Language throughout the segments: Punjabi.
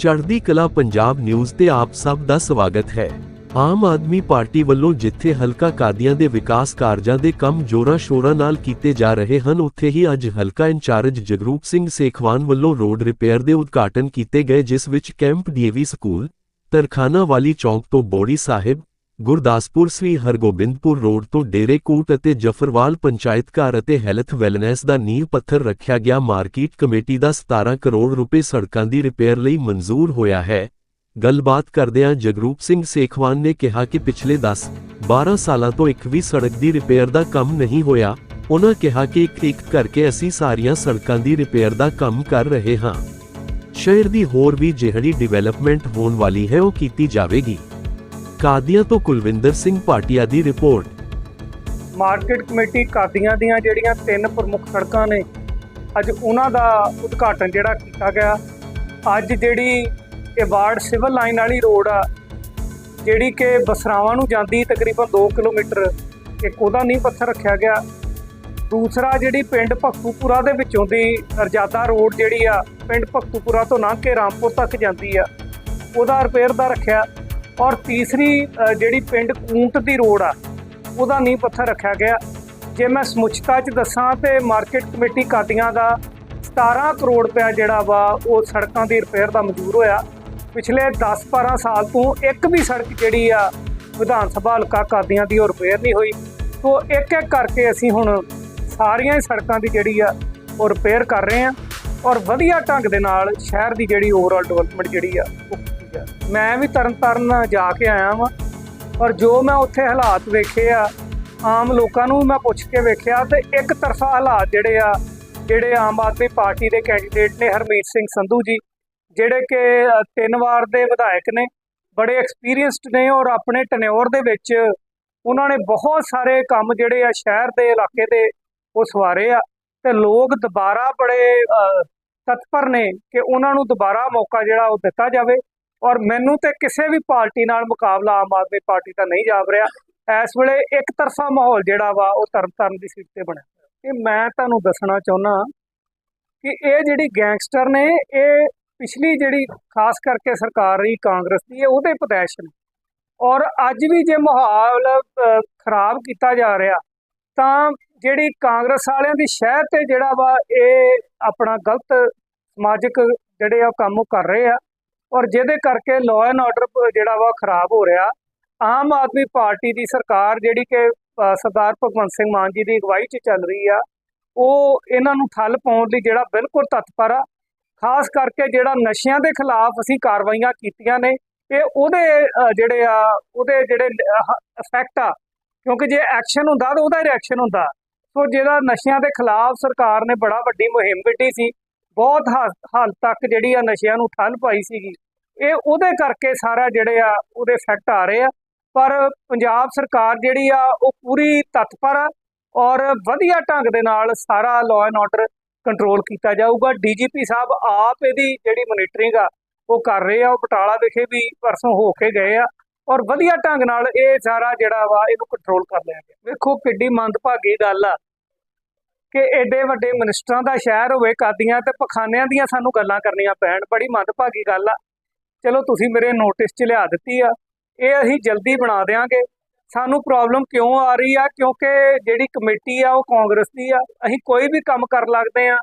ਚੜ੍ਹਦੀ ਕਲਾ ਪੰਜਾਬ ਨਿਊਜ਼ ਤੇ ਆਪ ਸਭ ਦਾ ਸਵਾਗਤ ਹੈ। ਆਮ ਆਦਮੀ ਪਾਰਟੀ ਵੱਲੋਂ ਜਿੱਥੇ ਹਲਕਾ ਕਾਦੀਆਂ ਦੇ ਵਿਕਾਸ ਕਾਰਜਾਂ ਦੇ ਕੰਮ ਜੋਰਾਂ ਸ਼ੋਰਾਂ ਨਾਲ ਕੀਤੇ ਜਾ ਰਹੇ ਹਨ, ਉੱਥੇ ਹੀ ਅੱਜ ਹਲਕਾ ਇੰਚਾਰਜ ਜਗਰੂਪ ਸਿੰਘ ਸੇਖਵਾਨ ਵੱਲੋਂ ਰੋਡ ਰਿਪੇਅਰ ਦੇ ਉਦਘਾਟਨ ਕੀਤੇ ਗਏ, ਜਿਸ ਵਿੱਚ ਕੈਂਪ ਡੀਏਵੀ ਸਕੂਲ ਤਰਖਾਨਾ ਵਾਲੀ ਚੌਂਕ ਤੋਂ ਬੋੜੀ ਸਾਹਿਬ ਗੁਰਦਾਸਪੁਰ ਸ੍ਰੀ ਹਰਗੋਬਿੰਦਪੁਰ ਰੋਡ ਤੋਂ ਡੇਰੇ ਕੋਟ ਅਤੇ ਜਫਰਵਾਲ ਪੰਚਾਇਤ ਘਰ ਅਤੇ ਹੈਲਥ ਵੈਲਨੈਸ ਦਾ ਨੀਂਹ ਪੱਥਰ ਰੱਖਿਆ ਗਿਆ। ਮਾਰਕੀਟ ਕਮੇਟੀ ਦਾ 17 ਕਰੋੜ ਰੁਪਏ ਸੜਕਾਂ ਦੀ ਰਿਪੇਅਰ ਲਈ ਮਨਜ਼ੂਰ ਹੋਇਆ ਹੈ। ਗੱਲਬਾਤ ਕਰਦਿਆਂ ਜਗਰੂਪ ਸਿੰਘ ਸੇਖਵਾਨ ਨੇ ਕਿਹਾ ਕਿ ਪਿਛਲੇ 10 12 ਸਾਲਾਂ ਤੋਂ ਇੱਕ ਵੀ ਸੜਕ ਦੀ ਰਿਪੇਅਰ ਦਾ ਕੰਮ ਨਹੀਂ ਹੋਇਆ। ਉਹਨਾਂ ਕਿਹਾ ਕਿ ਇੱਕ ਇੱਕ ਕਰਕੇ ਅਸੀਂ ਸਾਰੀਆਂ ਸੜਕਾਂ ਦੀ ਰਿਪੇਅਰ ਦਾ ਕੰਮ ਕਰ ਰਹੇ ਹਾਂ। ਸ਼ਹਿਰ ਦੀ ਹੋਰ ਵੀ ਜਿਹੜੀ ਡਿਵੈਲਪਮੈਂਟ ਹੋਣ ਵਾਲੀ ਹੈ ਉਹ ਕੀਤੀ ਜਾਵੇਗੀ। ਕਾਦੀਆਂ ਤੋਂ ਕੁਲਵਿੰਦਰ ਸਿੰਘ ਪਾਟਿਆ ਦੀ ਰਿਪੋਰਟ। ਮਾਰਕੀਟ ਕਮੇਟੀ ਕਾਦੀਆਂ ਦੀਆਂ ਜਿਹੜੀਆਂ ਤਿੰਨ ਪ੍ਰਮੁੱਖ ਸੜਕਾਂ ਨੇ, ਅੱਜ ਉਹਨਾਂ ਦਾ ਉਦਘਾਟਨ ਜਿਹੜਾ ਕੀਤਾ ਗਿਆ। ਅੱਜ ਜਿਹੜੀ ਇਹ ਵਾਰਡ ਸਿਵਲ ਲਾਈਨ ਵਾਲੀ ਰੋਡ ਆ, ਜਿਹੜੀ ਕਿ ਬਸਰਾਵਾਂ ਨੂੰ ਜਾਂਦੀ ਤਕਰੀਬਨ 2 ਕਿਲੋਮੀਟਰ, ਇੱਕ ਉਹਦਾ ਨੀਂਹ ਪੱਥਰ ਰੱਖਿਆ ਗਿਆ। ਦੂਸਰਾ ਜਿਹੜੀ ਪਿੰਡ ਭਗਤੂਪੁਰਾ ਦੇ ਵਿੱਚੋਂ ਦੀ ਰਜਾਦਾ ਰੋਡ ਜਿਹੜੀ ਆ, ਪਿੰਡ ਭਗਤੂਪੁਰਾ ਤੋਂ ਲੰਘ ਕੇ ਰਾਮਪੁਰ ਤੱਕ ਜਾਂਦੀ ਆ, ਉਹਦਾ ਰਿਪੇਅਰ ਦਾ ਰੱਖਿਆ। ਔਰ ਤੀਸਰੀ ਜਿਹੜੀ ਪਿੰਡ ਕੂੰਟ ਦੀ ਰੋਡ ਆ, ਉਹਦਾ ਨੀਂਹ ਪੱਥਰ ਰੱਖਿਆ ਗਿਆ। ਜੇ ਮੈਂ ਸਮੁੱਚਤਾ 'ਚ ਦੱਸਾਂ ਤੇ ਮਾਰਕੀਟ ਕਮੇਟੀ ਕਾਦੀਆਂ ਦਾ 17 ਕਰੋੜ ਰੁਪਇਆ ਜਿਹੜਾ ਵਾ, ਉਹ ਸੜਕਾਂ ਦੀ ਰਿਪੇਅਰ ਦਾ ਮਨਜ਼ੂਰ ਹੋਇਆ। ਪਿਛਲੇ 10-12 ਸਾਲ ਤੋਂ ਇੱਕ ਵੀ ਸੜਕ ਜਿਹੜੀ ਆ, ਵਿਧਾਨ ਸਭਾ ਹਲਕਾ ਕਾਦੀਆਂ ਦੀ ਉਹ ਰਿਪੇਅਰ ਨਹੀਂ ਹੋਈ। ਸੋ ਇੱਕ ਇੱਕ ਕਰਕੇ ਅਸੀਂ ਹੁਣ ਸਾਰੀਆਂ ਹੀ ਸੜਕਾਂ ਦੀ ਜਿਹੜੀ ਆ, ਉਹ ਰਿਪੇਅਰ ਕਰ ਰਹੇ ਆ ਔਰ ਵਧੀਆ ਢੰਗ ਦੇ ਨਾਲ ਸ਼ਹਿਰ ਦੀ ਜਿਹੜੀ ਓਵਰਆਲ ਡਿਵੈਲਪਮੈਂਟ ਜਿਹੜੀ ਆ ਉਹ ਕੀਤੀ ਮੈਂ ਵੀ ਤਰਨਤਾਰਨ ਜਾ ਕੇ ਆਇਆ ਵਾਂ ਔਰ ਜੋ ਮੈਂ ਉੱਥੇ ਹਾਲਾਤ ਵੇਖੇ ਆ, ਆਮ ਲੋਕਾਂ ਨੂੰ ਮੈਂ ਪੁੱਛ ਕੇ ਵੇਖਿਆ ਤੇ ਇੱਕ ਤਰਫਾ ਹਾਲਾਤ ਜਿਹੜੇ ਆ, ਜਿਹੜੇ ਆਮ ਆਦਮੀ ਪਾਰਟੀ ਦੇ ਕੈਂਡੀਡੇਟ ਨੇ ਹਰਮੀਤ ਸਿੰਘ ਸੰਧੂ ਜੀ, ਜਿਹੜੇ ਕਿ ਤਿੰਨ ਵਾਰ ਦੇ ਵਿਧਾਇਕ ਨੇ, ਬੜੇ ਐਕਸਪੀਰੀਅੰਸਡ ਨੇ ਔਰ ਆਪਣੇ ਟਨਿਓਰ ਦੇ ਵਿੱਚ ਉਹਨਾਂ ਨੇ ਬਹੁਤ ਸਾਰੇ ਕੰਮ ਜਿਹੜੇ ਆ ਸ਼ਹਿਰ ਦੇ ਇਲਾਕੇ ਦੇ ਉਹ ਸਵਾਰੇ ਆ ਤੇ ਲੋਕ ਦੁਬਾਰਾ ਬੜੇ ਤਤਪਰ ਨੇ ਕਿ ਉਹਨਾਂ ਨੂੰ ਦੁਬਾਰਾ ਮੌਕਾ ਜਿਹੜਾ ਉਹ ਦਿੱਤਾ ਜਾਵੇ ਔਰ ਮੈਨੂੰ ਤੇ ਕਿਸੇ ਵੀ ਪਾਰਟੀ ਨਾਲ ਮੁਕਾਬਲਾ ਆਮ ਆਦਮੀ ਪਾਰਟੀ ਦਾ ਨਹੀਂ ਜਾਪ ਰਿਹਾ। ਇਸ ਵੇਲੇ ਇੱਕ ਤਰਫਾ ਮਾਹੌਲ ਜਿਹੜਾ ਵਾ, ਉਹ ਤਰਨਤਾਰਨ ਦੀ ਸੀਟ ਤੇ ਬਣਿਆ। ਹੋਇਆ। ਇਹ ਮੈਂ ਤੁਹਾਨੂੰ ਦੱਸਣਾ ਚਾਹੁੰਦਾ ਕਿ ਇਹ ਜਿਹੜੀ ਗੈਂਗਸਟਰ ਨੇ, ਇਹ ਪਿਛਲੀ ਜਿਹੜੀ ਖਾਸ ਕਰਕੇ ਸਰਕਾਰ ਰਹੀ ਕਾਂਗਰਸ ਦੀ, ਇਹ ਉਹਦੇ ਪਦੈਸ਼ ਨੇ। ਔਰ ਅੱਜ ਵੀ ਜੇ ਮਾਹੌਲ ਖਰਾਬ ਕੀਤਾ ਜਾ ਰਿਹਾ, ਤਾਂ ਜਿਹੜੀ ਕਾਂਗਰਸ ਵਾਲਿਆਂ ਦੀ ਸ਼ਹਿਰ ਤੇ ਜਿਹੜਾ ਵਾ, ਇਹ ਆਪਣਾ ਗਲਤ ਸਮਾਜਿਕ ਜਿਹੜੇ ਆ ਉਹ ਕੰਮ ਉਹ ਕਰ ਰਹੇ ਆ। ਔਰ ਜਿਹਦੇ ਕਰਕੇ ਲਾਅ ਐਂਡ ਆਰਡਰ ਜਿਹੜਾ ਵਾ ਖਰਾਬ ਹੋ ਰਿਹਾ। ਆਮ ਆਦਮੀ ਪਾਰਟੀ ਦੀ ਸਰਕਾਰ ਜਿਹੜੀ ਕਿ ਸਰਦਾਰ ਭਗਵੰਤ ਸਿੰਘ ਮਾਨ ਜੀ ਦੀ ਅਗਵਾਈ 'ਚ ਚੱਲ ਰਹੀ ਆ, ਉਹ ਇਹਨਾਂ ਨੂੰ ਠੱਲ ਪਾਉਣ ਲਈ ਜਿਹੜਾ ਬਿਲਕੁਲ ਤਤਪਰ ਆ। ਖਾਸ ਕਰਕੇ ਜਿਹੜਾ ਨਸ਼ਿਆਂ ਦੇ ਖਿਲਾਫ ਅਸੀਂ ਕਾਰਵਾਈਆਂ ਕੀਤੀਆਂ ਨੇ, ਇਹ ਉਹਦੇ ਜਿਹੜੇ ਆ, ਉਹਦੇ ਜਿਹੜੇ ਇਫੈਕਟ ਆ। ਕਿਉਂਕਿ ਜੇ ਐਕਸ਼ਨ ਹੁੰਦਾ ਤਾਂ ਉਹਦਾ ਰਿਐਕਸ਼ਨ ਹੁੰਦਾ। ਸੋ ਜਿਹੜਾ ਨਸ਼ਿਆਂ ਦੇ ਖਿਲਾਫ ਸਰਕਾਰ ਨੇ ਬੜਾ ਵੱਡੀ ਮੁਹਿੰਮ ਵਿੱਢੀ ਸੀ ਬਹੁਤ ਹੱਦ ਹੱਦ ਤੱਕ ਜਿਹੜੀ ਆ ਨਸ਼ਿਆਂ ਨੂੰ ਠੱਲ ਪਾਈ ਸੀਗੀ। ਇਹ ਉਹਦੇ ਕਰਕੇ ਸਾਰਾ ਜਿਹੜੇ ਆ ਉਹਦੇ ਇਫੈਕਟ ਆ ਰਹੇ ਆ। ਪਰ ਪੰਜਾਬ ਸਰਕਾਰ ਜਿਹੜੀ ਆ ਉਹ ਪੂਰੀ ਤਤਪਰ ਆ ਔਰ ਵਧੀਆ ਢੰਗ ਦੇ ਨਾਲ ਸਾਰਾ ਲਾਅ ਐਂਡ ਆਰਡਰ ਕੰਟਰੋਲ ਕੀਤਾ ਜਾਊਗਾ। ਡੀਜੀਪੀ ਸਾਹਿਬ ਆਪ ਇਹਦੀ ਜਿਹੜੀ ਮੋਨੀਟਰਿੰਗ ਆ ਉਹ ਕਰ ਰਹੇ ਆ। ਉਹ ਬਟਾਲਾ ਵਿਖੇ ਵੀ ਪਰਸੋਂ ਹੋ ਕੇ ਗਏ ਆ ਔਰ ਵਧੀਆ ਢੰਗ ਨਾਲ ਇਹ ਸਾਰਾ ਜਿਹੜਾ ਵਾ ਇਹਨੂੰ ਕੰਟਰੋਲ ਕਰ ਲਿਆ ਗਿਆ। ਵੇਖੋ ਕਿੱਡੀ ਮੰਦਭਾਗੀ ਗੱਲ ਆ। ਕਿ ਐਡੇ ਵੱਡੇ ਮਿਨਿਸਟਰਾਂ ਦਾ ਸ਼ਹਿਰ ਹੋਵੇ, ਕਾਦੀਆਂ ਤੇ ਪਖਾਨਿਆਂ ਦੀਆਂ ਸਾਨੂੰ ਗੱਲਾਂ ਕਰਨੀਆਂ ਪੈਣ, ਬੜੀ ਮੰਦਭਾਗੀ ਗੱਲ ਆ। ਚਲੋ ਤੁਸੀਂ ਮੇਰੇ ਨੋਟਿਸ 'ਚ ਲਿਆ ਦਿੱਤੀ ਆ। ਇਹ ਅਸੀਂ ਜਲਦੀ ਬਣਾ ਦੇਾਂਗੇ ਸਾਨੂੰ ਪ੍ਰੋਬਲਮ ਕਿਉਂ ਆ ਰਹੀ ਆ? ਕਿਉਂਕਿ ਜਿਹੜੀ ਕਮੇਟੀ ਆ, ਉਹ ਕਾਂਗਰਸ ਦੀ ਆ। ਅਸੀਂ ਕੋਈ ਵੀ ਕੰਮ ਕਰਨ ਲੱਗਦੇ ਆ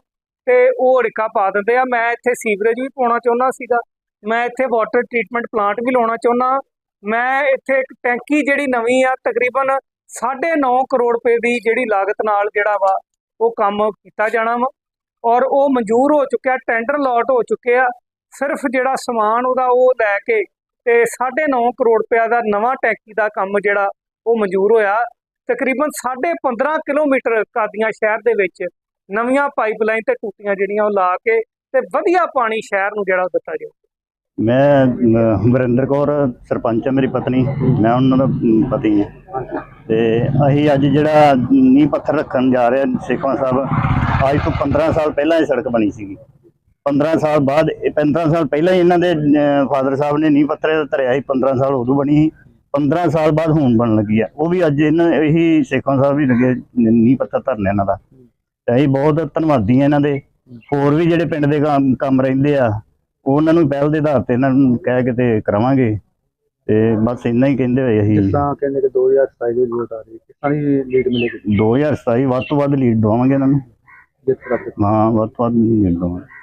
ਤੇ ਉਹ ਅੜਿੱਕਾ ਪਾ ਦਿੰਦੇ ਆ। ਮੈਂ ਇੱਥੇ ਸੀਵਰੇਜ ਵੀ ਪਾਉਣਾ ਚਾਹੁੰਦਾ ਸੀਗਾ। ਮੈਂ ਇੱਥੇ ਵਾਟਰ ਟ੍ਰੀਟਮੈਂਟ ਪਲਾਂਟ ਵੀ ਲਾਉਣਾ ਚਾਹੁੰਦਾ। ਮੈਂ ਇੱਥੇ ਇੱਕ ਟੈਂਕੀ ਜਿਹੜੀ ਨਵੀਂ ਆ, ਤਕਰੀਬਨ 9.5 ਕਰੋੜ ਰੁਪਏ ਦੀ ਜਿਹੜੀ ਲਾਗਤ ਨਾਲ ਜਿਹੜਾ ਵਾ ਉਹ ਕੰਮ ਕੀਤਾ ਜਾਣਾ ਵਾ। ਔਰ ਉਹ ਮਨਜ਼ੂਰ ਹੋ ਚੁੱਕਿਆ ਟੈਂਡਰ ਲਾਟ ਹੋ ਚੁੱਕੇ ਆ। ਸਿਰਫ ਜਿਹੜਾ ਸਮਾਨ ਉਹਦਾ ਉਹ ਲੈ ਕੇ ਤੇ 9.5 ਕਰੋੜ ਰੁਪਇਆ ਦਾ ਨਵਾਂ ਟੈਂਕੀ ਦਾ ਕੰਮ ਜਿਹੜਾ ਉਹ ਮਨਜ਼ੂਰ ਹੋਇਆ। ਤਕਰੀਬਨ 15.5 ਕਿਲੋਮੀਟਰ ਕਾਦੀਆਂ ਸ਼ਹਿਰ ਦੇ ਵਿੱਚ ਨਵੀਆਂ ਪਾਈਪਲਾਈਨ ਤੇ ਟੂਟੀਆਂ ਜਿਹੜੀਆਂ ਉਹ ਲਾ ਕੇ ਤੇ ਵਧੀਆ ਪਾਣੀ ਸ਼ਹਿਰ ਨੂੰ ਜਿਹੜਾ ਦਿੱਤਾ ਜਾਊਗਾ ਮੈਂ ਅਮਰਿੰਦਰ ਕੌਰ, ਸਰਪੰਚ ਹੈ ਮੇਰੀ ਪਤਨੀ। ਮੈਂ ਉਹਨਾਂ ਦਾ ਪਤੀ ਹਾਂ। ਤੇ ਅਸੀਂ ਅੱਜ ਜਿਹੜਾ ਨੀਂਹ ਪੱਥਰ ਰੱਖਣ ਜਾ ਰਹੇ ਹਾਂ ਸੇਖਵਾਂ ਸਾਹਿਬ, ਅੱਜ ਤੋਂ 15 ਸਾਲ ਪਹਿਲਾਂ ਇਹ ਸੜਕ ਬਣੀ ਸੀਗੀ। 15 ਸਾਲ ਬਾਅਦ, ਇਹ 15 ਸਾਲ ਪਹਿਲਾਂ ਹੀ ਇਹਨਾਂ ਦੇ ਫਾਦਰ ਸਾਹਿਬ ਨੇ ਨੀਂਹ ਪੱਥਰ ਧਰਿਆ ਸੀ 15 ਸਾਲ ਉਦੋਂ ਬਣੀ ਸੀ। 15 ਸਾਲ ਬਾਅਦ ਹੁਣ ਬਣ ਲੱਗੀ ਆ। ਉਹ ਵੀ ਅੱਜ ਇਹਨਾਂ, ਇਹੀ ਸੇਖਵਾਂ ਸਾਹਿਬ ਵੀ ਲੱਗੇ ਨੀਂਹ ਪੱਥਰ ਧਰਨੇ ਇਹਨਾਂ ਦਾ। ਅਸੀਂ ਬਹੁਤ ਧੰਨਵਾਦੀ ਹਾਂ ਇਹਨਾਂ ਦੇ। ਹੋਰ ਵੀ ਜਿਹੜੇ ਪਿੰਡ ਦੇ ਕੰਮ ਕੰਮ ਰਹਿੰਦੇ ਆ ਉਹਨਾਂ ਨੂੰ ਪਹਿਲ ਦੇ ਆਧਾਰ ਤੇ ਇਹਨਾਂ ਨੂੰ ਕਹਿ ਕੇ ਤੇ ਕਰਾਵਾਂਗੇ। ਤੇ ਬਸ ਇੰਨਾ ਹੀ ਕਹਿੰਦੇ ਹੋਏ ਅਸੀਂ। ਤਰ੍ਹਾਂ ਕਹਿੰਦੇ ਕਿ 2027 ਦੀ ਵੋਟ ਆ ਰਹੀ ਹੈ। ਕਿਸ ਦੀ ਲੀਡ ਮਿਲੇਗੀ? 2027 ਵੱਧ ਤੋਂ ਵੱਧ ਲੀਡ ਦਵਾਵਾਂਗੇ ਇਹਨਾਂ ਨੂੰ। ਜਿਸ ਤਰ੍ਹਾਂ ਹਾਂ ਵੱਧ ਤੋਂ ਵੱਧ ਲੀਡ ਦਵਾਂਗੇ।